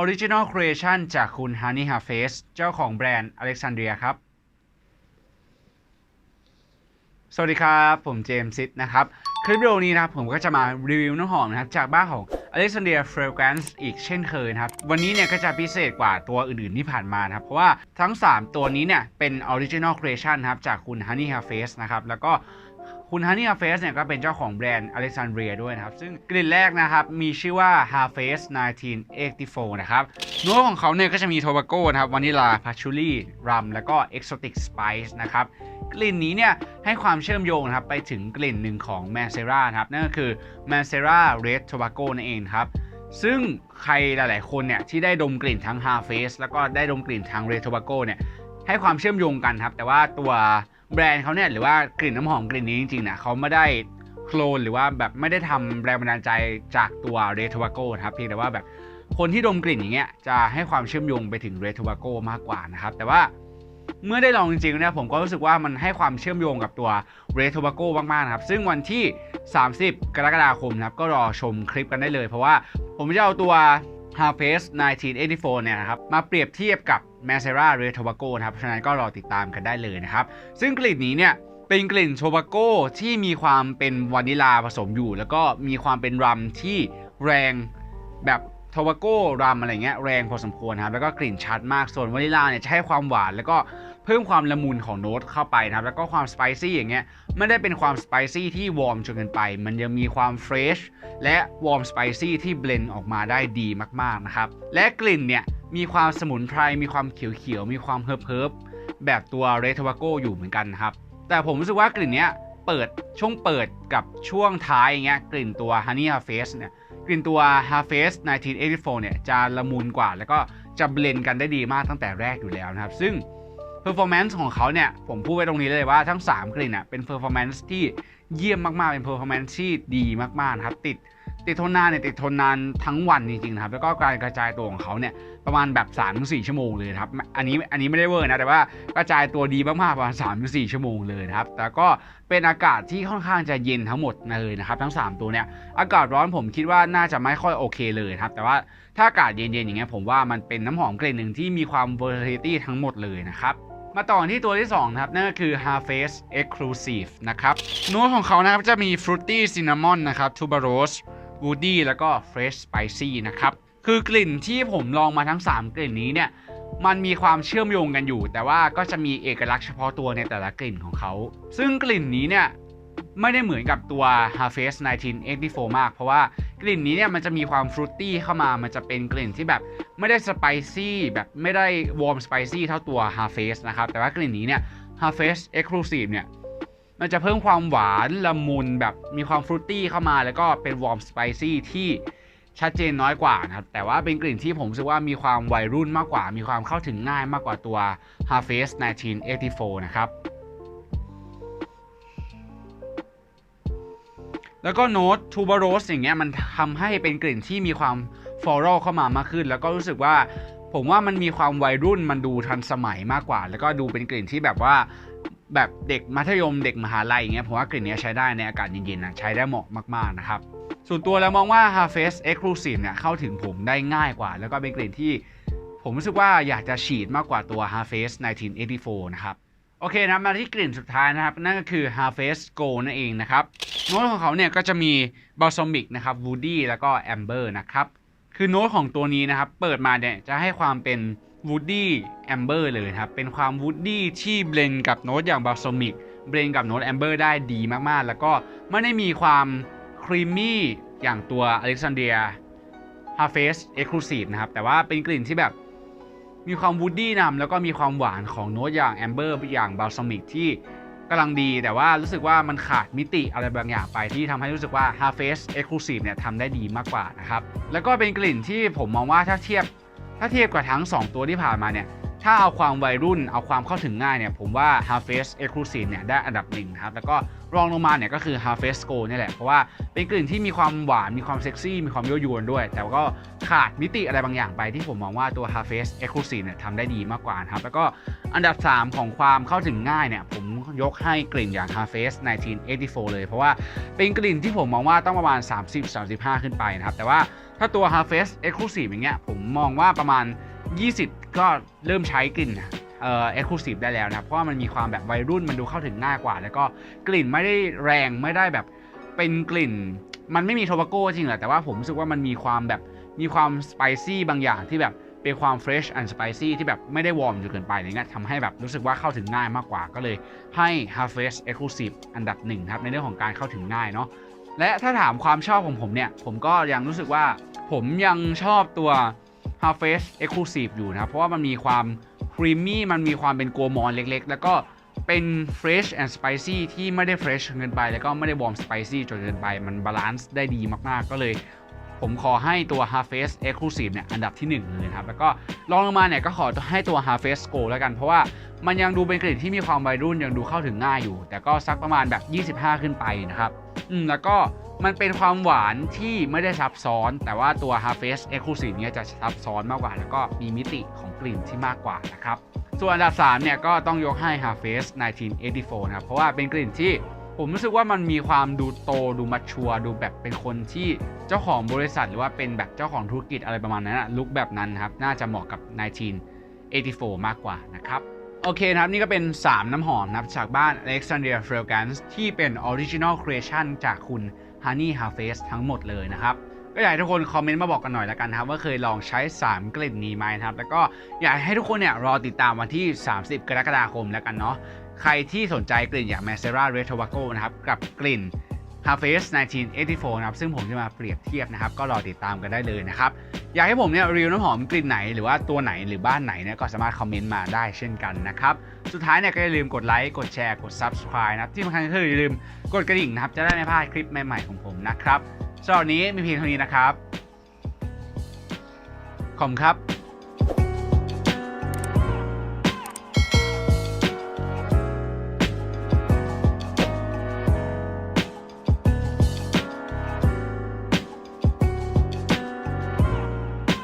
Original Creation จากคุณ Honey h a f a c e เจ้าของแบรนด์ Alexandria ครับ สวัสดีครับ ผมเจมส์ซิดนะครับ คลิปวิดีโอนี้นะครับ ผมก็จะมารีวิวน้ำหอมนะครับ จากบ้านของ Alexandria Fragrance อีกเช่นเคยนะครับ วันนี้เนี่ยก็จะพิเศษกว่าตัวอื่นๆที่ผ่านมานะครับ เพราะว่าทั้ง 3 ตัวนี้เนี่ยเป็น Original Creation นะครับ จากคุณ Honey h a f a c e นะครับ แล้วก็ คุณ Honey h a f a c e เนี่ยก็เป็นเจ้าของแบรนด์ Alexandria ด้วยนะครับ ซึ่งกลิ่นแรกนะครับ มีชื่อว่า h a f a c e 1984 นะครับโน้ตของเขาเนี่ยก็จะมีโทบาโก้นะครับวานิลาพาชูรี่รัมแล้วก็ Exotic Spice นะครับ กลิ่นนี้เนี่ยให้ความเชื่อมโยงนะครับไปถึงกลิ่นหนึ่งของ m a n c e r a นะครับนั่นก็คือ m a n c e r a Red Tobacco นั่นเองครับซึ่งใครหลาย ๆ คนเนี่ยที่ได้ดมกลิ่นทั้ง h a f a c e แล้วก็ได้ดมกลิ่นทั้ง Red Tobacco เนี่ยให้ความเชื่อมโยงกันครับ แต่ว่าตัว แบรนด์เขาเนี่ยหรือว่ากลิ่นน้ำหอมกลิ่นนี้จริงๆเนี่ยเขาไม่ได้โคลนหรือว่าแบบไม่ได้ทำแรงบันดาลใจจากตัว Red Tobacco นะครับเพียงแต่ว่าแบบคนที่ดมกลิ่นอย่างเงี้ยจะให้ความเชื่อมโยงไปถึง Red Tobacco มากกว่านะครับ แต่ว่าเมื่อได้ลองจริงๆเนี่ยผมก็รู้สึกว่ามันให้ความเชื่อมโยงกับตัว Red Tobacco มากๆนะครับ ซึ่งวันที่ 30 กรกฎาคมนะครับก็รอชมคลิปกันได้เลย เพราะว่าผมจะเอาตัว Harvest 1984 เนี่ยนะครับมาเปรียบเทียบกับ m a c e r a Red Tobacco นะครับเพราะฉะนั้นก็รอติดตามกันได้เลยนะครับ ซึ่งกลิ่นนี้เนี่ยเป็นกลิ่นโทบาโก้ที่มีความเป็นวานิลาผสมอยู่ แล้วก็มีความเป็นรัมที่แรงแบบโทบาโก้รัมอะไรเงี้ยแรงพอสมควรครับแล้วก็กลิ่นชัดมากส่วนวานิลาเนี่ยจะให้ความหวานแล้วก็ เพิ่มความละมุนของโน้ตเข้าไปนะครับ แล้วก็ความสไปซี่อย่างเงี้ยไม่ได้เป็นความสไปซี่ที่วอร์มจนเกินไป มันยังมีความเฟรชและวอร์มสไปซี่ที่เบลนด์ออกมาได้ดีมากๆนะครับ และกลิ่นเนี่ยมีความสมุนไพร มีความเขียวๆ มีความเฮิร์บเฮิร์บแบบตัวเรทวาโกอยู่เหมือนกันครับ แต่ผมรู้สึกว่ากลิ่นเนี้ยเปิดช่วงเปิดกับช่วงท้ายอย่างเงี้ยกลิ่นตัว Honey Harvest เนี่ยกลิ่นตัว Harvest 1984 เนี่ยจะละมุนกว่า แล้วก็จะเบลนด์กันได้ดีมากตั้งแต่แรกอยู่แล้วนะครับ ซึ่ง performance ของเขาเนี่ย ผมพูดไว้ตรงนี้เลยว่าทั้ง 3 กลิ่นอะเป็น performance ที่เยี่ยมมากๆ เป็น performance ที่ดีมากๆครับ ติดติดทนนานเนี่ยติดทนนานทั้งวันจริงๆนะครับ แล้วก็การกระจายตัวของเขาเนี่ยประมาณแบบ3-4ชั่วโมงเลยครับ อันนี้อันนี้ไม่ได้เวอร์นะ แต่ว่ากระจายตัวดีมากๆประมาณ3-4ชั่วโมงเลยนะครับ แต่ก็เป็นอากาศที่ค่อนข้างจะเย็นทั้งหมดเลยนะครับ ทั้ง 3 ตัวเนี่ยอากาศร้อนผมคิดว่าน่าจะไม่ค่อยโอเคเลยครับ แต่ว่าถ้าอากาศเย็นๆอย่างเงี้ยผมว่ามันเป็นน้ำหอมกลิ่นหนึ่งที่มีความ versatility ทั้งหมดเลยนะครับ มาต่อที่ตัวที่2นะครับ นั่นก็คือ Harvest Exclusive นะครับโน้ตของเขานะครับจะมี Fruity Cinnamon นะครับ Tuberose Woody แล้วก็ Fresh Spicy นะครับ คือกลิ่นที่ผมลองมาทั้ง 3 กลิ่นนี้เนี่ยมันมีความเชื่อมโยงกันอยู่ แต่ว่าก็จะมีเอกลักษณ์เฉพาะตัวในแต่ละกลิ่นของเขา ซึ่งกลิ่นนี้เนี่ยไม่ได้เหมือนกับตัว Harvest 1984 มาก เพราะว่า กลิ่นนี้เนี่ยมันจะมีความฟรุตตี้เข้ามา มันจะเป็นกลิ่นที่แบบไม่ได้สไปซี่แบบไม่ได้วอร์มสไปซี่เท่าตัว Harvest นะครับ แต่ว่ากลิ่นนี้เนี่ย Harvest Exclusive เนี่ยมันจะเพิ่มความหวานละมุนแบบมีความฟรุตตี้เข้ามา แล้วก็เป็นวอร์มสไปซี่ที่ชัดเจนน้อยกว่านะครับ แต่ว่าเป็นกลิ่นที่ผมรู้สึกว่ามีความวัยรุ่นมากกว่า มีความเข้าถึงง่ายมากกว่าตัว Harvest 1984 นะครับ แล้วก็โน้ตทูบาโรสอย่างเงี้ยมันทำให้เป็นกลิ่นที่มีความฟลอรัลเข้ามามากขึ้น แล้วก็รู้สึกว่าผมว่ามันมีความวัยรุ่นมันดูทันสมัยมากกว่า แล้วก็ดูเป็นกลิ่นที่แบบว่าแบบเด็กมัธยมเด็กมหาลัยอย่างเงี้ยผมว่ากลิ่นนี้ใช้ได้ในอากาศเย็นๆนะใช้ได้เหมาะมากๆนะครับส่วนตัวแล้วมองว่า Harvest Exclusive เนี่ยเข้าถึงผมได้ง่ายกว่า แล้วก็เป็นกลิ่นที่ผมรู้สึกว่าอยากจะฉีดมากกว่าตัว Harvest 1984 นะครับ โอเคนะมาที่กลิ่นสุดท้ายนะครับ นั่นก็คือ Harvest Gold นั่นเองนะครับโน้ตของเขาเนี่ยก็จะมี Balsamic นะครับ Woody แล้วก็ Amber นะครับ คือโน้ตของตัวนี้นะครับ เปิดมาเนี่ยจะให้ความเป็น Woody Amber เลยครับ เป็นความ Woody ที่เบลนกับโน้ตอย่าง Balsamic เบลนกับโน้ต Amber ได้ดีมากๆ แล้วก็ไม่ได้มีความครีมมี่อย่างตัว Alexandria Harvest Exclusive นะครับ แต่ว่าเป็นกลิ่นที่แบบ มีความวูดดี้นำแล้วก็มีความหวานของโน้ตอย่างแอมเบอร์อย่างบาลซามิกที่กำลังดีแต่ว่ารู้สึกว่ามันขาดมิติอะไรบางอย่างไปที่ทำให้รู้สึกว่า Harvest Exclusive เนี่ยทำได้ดีมากกว่านะครับ แล้วก็เป็นกลิ่นที่ผมมองว่าถ้าเทียบถ้าเทียบกับทั้ง 2 ตัวที่ผ่านมาเนี่ย ถ้าเอาความวัยรุ่นเอาความเข้าถึงง่ายเนี่ยผมว่า Harvest Exclusive เนี่ยได้อันดับหนึ่งนะครับแล้วก็รองลงมาเนี่ยก็คือ Harvest Gold เนี่ยแหละเพราะว่าเป็นกลิ่นที่มีความหวานมีความเซ็กซี่มีความยั่วยวนด้วย แต่ก็ขาดมิติอะไรบางอย่างไปที่ผมมองว่าตัว Harvest Exclusive เนี่ยทำได้ดีมากกว่านะครับแล้วก็อันดับ 3 ของความเข้าถึงง่ายเนี่ยผมยกให้กลิ่นอย่าง Harvest 1984 เลย เพราะว่าเป็นกลิ่นที่ผมมองว่าต้องประมาณ 30-35 ขึ้นไปนะครับแต่ว่าถ้าตัว Harvest Exclusive อย่างเงี้ยผมมองว่าประมาณ 20 ก็เริ่มใช้กลิ่นเอ่อ exclusive ได้แล้วนะเพราะว่ามันมีความแบบวัยรุ่นมันดูเข้าถึงง่ายกว่า แล้วก็กลิ่นไม่ได้แรงไม่ได้แบบเป็นกลิ่น มันไม่มีโทบาโก้จริงแหละแต่ว่าผมรู้สึกว่ามันมีความแบบมีความสไปซี่บางอย่างที่แบบเป็นความ fresh and spicy ที่แบบไม่ได้วอร์มจนเกินไปอะไรเงี้ยทำให้แบบรู้สึกว่าเข้าถึงง่ายมากกว่า ก็เลยให้ Harvest Exclusive อันดับหนึ่งครับ ในเรื่องของการเข้าถึงง่ายเนาะและถ้าถามความชอบของผมเนี่ย ผมก็ยังรู้สึกว่าผมยังชอบตัว Harvest Exclusive อยู่นะครับ เพราะว่ามันมีความครีมมี่มันมีความเป็นกัวมอนเล็กๆ แล้วก็เป็น fresh and spicy ที่ไม่ได้ fresh เกินไป แล้วก็ไม่ได้ warm spicy จนเกินไป มันบาลานซ์ได้ดีมากๆ ก็เลย ผมขอให้ตัว Harvest Exclusive เนี่ยอันดับที่ 1 เลยนะครับ แล้วก็รองลงมาเนี่ยก็ขอให้ตัว Harvest Gold แล้วกัน เพราะว่ามันยังดูเป็นกลิ่นที่มีความวัยรุ่นยังดูเข้าถึงง่ายอยู่ แต่ก็สักประมาณแบบ 25 ขึ้นไปนะครับ อืมแล้วก็ มันเป็นความหวานที่ไม่ได้ซับซ้อน แต่ว่าตัว Harvest Exclusive เนี่ยจะซับซ้อนมากกว่า แล้วก็มีมิติของกลิ่นที่มากกว่านะครับ ส่วนอันดับ3เนี่ยก็ต้องยกให้ Harvest 1984 นะครับ เพราะว่าเป็นกลิ่นที่ผมรู้สึกว่ามันมีความดูโตดูมัชชัวดูแบบเป็นคนที่เจ้าของบริษัทหรือว่าเป็นแบบเจ้าของธุรกิจอะไรประมาณนั้นอะลุคแบบนั้นครับ น่าจะเหมาะกับ 1984 มากกว่านะครับโอเคนะครับ นี่ก็เป็น 3 น้ำหอมนะครับ จากบ้าน Alexandria Fragrance ที่เป็น Original Creation จากคุณ Honey Harvest ทั้งหมดเลยนะครับก็อยากให้ทุกคนคอมเมนต์มาบอกกันหน่อยละกันนะครับว่าเคยลองใช้ 3 กลิ่นนี้ไหมนะครับ แล้วก็อยากให้ทุกคนเนี่ยรอติดตามวันที่ 30 กรกฎาคมแล้วกันเนาะใครที่สนใจกลิ่นอย่าง m a c e r a Red Tobacco นะครับกับกลิ่น Harvest 1984 นะครับ ซึ่งผมจะมาเปรียบเทียบนะครับ ก็รอติดตามกันได้เลยนะครับ อยากให้ผมเนี่ยรีวิวน้ำหอมกลิ่นไหน หรือว่าตัวไหนหรือบ้านไหนเนี่ยก็สามารถคอมเมนต์มาได้เช่นกันนะครับ สุดท้ายเนี่ยก็อย่าลืมกดไลค์กดแชร์กด Subscribe นะครับ ที่สำคัญก็คืออย่าลืมกดกระดิ่งนะครับ จะได้ไม่พลาดคลิปใหม่ๆของผมนะครับสำหรับวันนี้มีเพียงเท่านี้นะครับขอบคุณครับ